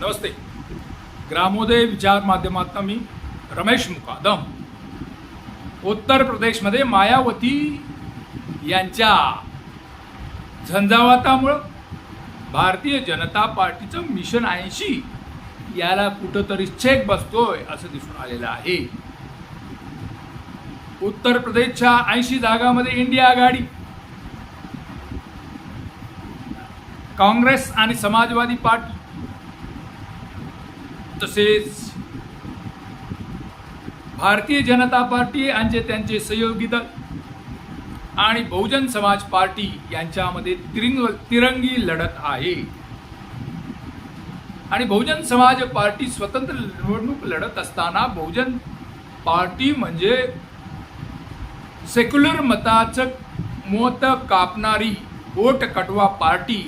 नमस्ते. ग्रामोदय विचार माध्यमातून मी रमेश मुकादम. उत्तर प्रदेशमध्ये मायावती यांच्या झंझावातामुळं भारतीय जनता पार्टीचं मिशन ऐंशी याला कुठंतरी चेक बसतोय असं दिसून आलेलं आहे. उत्तर प्रदेशच्या ऐंशी जागामध्ये इंडिया आघाडी. काँग्रेस आणि समाजवादी पार्टी. तसेच भारतीय जनता पार्टी आणि त्यांचे सहयोगी दल आणि बहुजन समाज पार्टी यांच्यामध्ये तिरंग तिरंगी लढत आहे. आणि बहुजन समाज पार्टी स्वतंत्र निवडणूक लढत असताना बहुजन पार्टी म्हणजे सेक्युलर मताचं मत कापणारी वोट कटवा पार्टी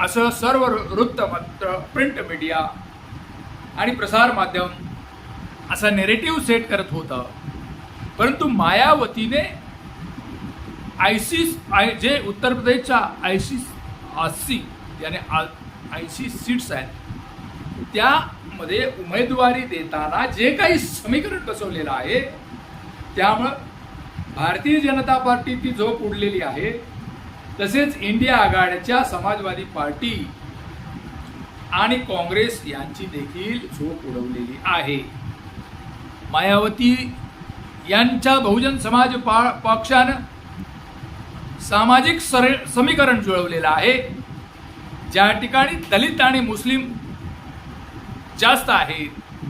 असं सर्व वृत्तपत्र प्रिंट मीडिया आणि प्रसार माध्यम असा नेरेटिव्ह सेट करत होतं. परंतु मायावतीने आयसीस आय जे उत्तर प्रदेशच्या आयसीस आसी याने ऐंशी सीट्स आहेत त्यामध्ये उमेदवारी देताना जे काही समीकरण बसवलेलं आहे त्यामुळं भारतीय जनता पार्टी ती झोप उडलेली आहे. तसेच इंडिया आघाडीच्या समाजवादी पार्टी आणि काँग्रेस यांची देखील झोप उडवलेली आहे. मायावती यांच्या बहुजन समाज पा पक्षानं सामाजिक सर समीकरण जुळवलेलं आहे. ज्या ठिकाणी दलित आणि मुस्लिम जास्त आहेत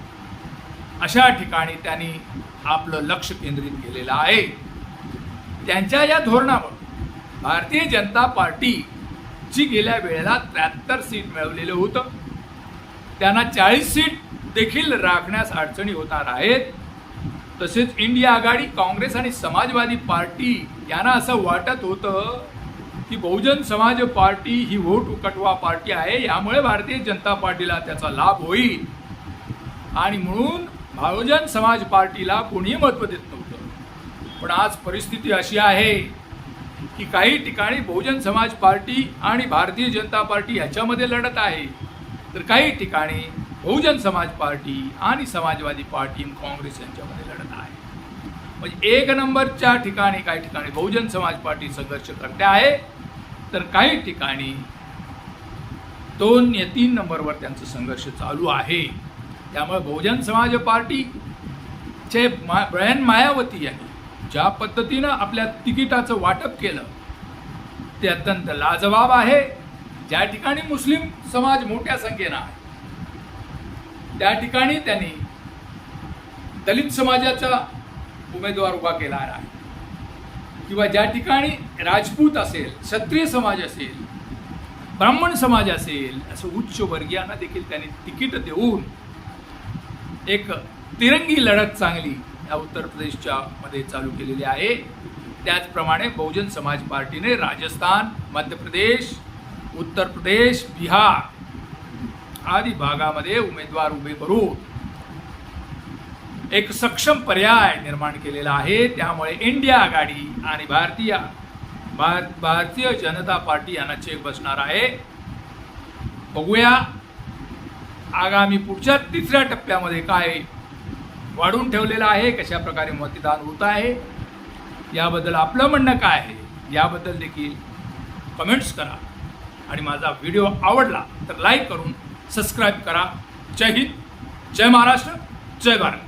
अशा ठिकाणी त्यांनी आपलं लक्ष केंद्रित केलेलं आहे. त्यांच्या या धोरणामुळे भारतीय जनता पार्टी जी गेल्या वेळेला त्र्याहत्तर सीट मिळवलेलं होतं. त्यांना चाळीस सीट देखील राखण्यास अडचणी होणार आहेत. तसेच इंडिया आघाडी काँग्रेस आणि समाजवादी पार्टी यांना असं वाटत होतं की बहुजन समाज पार्टी ही वोट उकटवा पार्टी आहे. यामुळे भारतीय जनता पार्टीला त्याचा लाभ होईल. आणि म्हणून बहुजन समाज पार्टीला कोणीही महत्त्व देत नव्हतं. पण आज परिस्थिती अशी आहे की काही ठिकाणी बहुजन समाज पार्टी आणि भारतीय जनता पार्टी ह्याच्यामध्ये लढत आहे. तर काही ठिकाणी बहुजन समाज पार्टी आणि समाजवादी पार्टी आणि काँग्रेस यांच्यामध्ये लढत आहे. म्हणजे एक नंबरच्या ठिकाणी काही ठिकाणी बहुजन समाज पार्टी संघर्ष करते आहे. तर काही ठिकाणी दोन या तीन नंबरवर त्यांचा संघर्ष चालू आहे. त्यामुळे बहुजन समाज पार्टीचे मा ब्रयन मायावती यांनी ज्या पद्धतीनं आपल्या तिकिटाचं वाटप केलं ते अत्यंत लाजवाब आहे. ज्या ठिकाणी मुस्लिम समाज मोठ्या संख्येनं आहे त्या ठिकाणी त्यांनी दलित समाजाचा उमेदवार उभा केला आहे. किंवा ज्या ठिकाणी राजपूत असेल क्षत्रिय समाज असेल ब्राह्मण समाज असेल असं उच्च वर्गीयांना देखील त्यांनी तिकीट देऊन एक तिरंगी लढत चांगली या उत्तर प्रदेशच्या मध्ये चालू केलेली आहे. त्याचप्रमाणे बहुजन समाज पार्टीने राजस्थान मध्य प्रदेश उत्तर प्रदेश बिहार आदी भागामध्ये उमेदवार उभे करून एक सक्षम पर्याय निर्माण केलेला आहे. त्यामुळे इंडिया आघाडी आणि भारतीय भार भारतीय जनता पार्टी यांना चेक बसणार आहे. बघूया आगामी पुढच्या तिसऱ्या टप्प्यामध्ये काय वाढून ठेवलेलं आहे कशा प्रकारे मतदान होत आहे याबद्दल आपलं म्हणणं काय आहे याबद्दल देखील कमेंट्स करा. आणि माझा व्हिडिओ आवडला तर लाईक करून सबस्क्राईब करा. जय हिंद जय महाराष्ट्र जय भारत.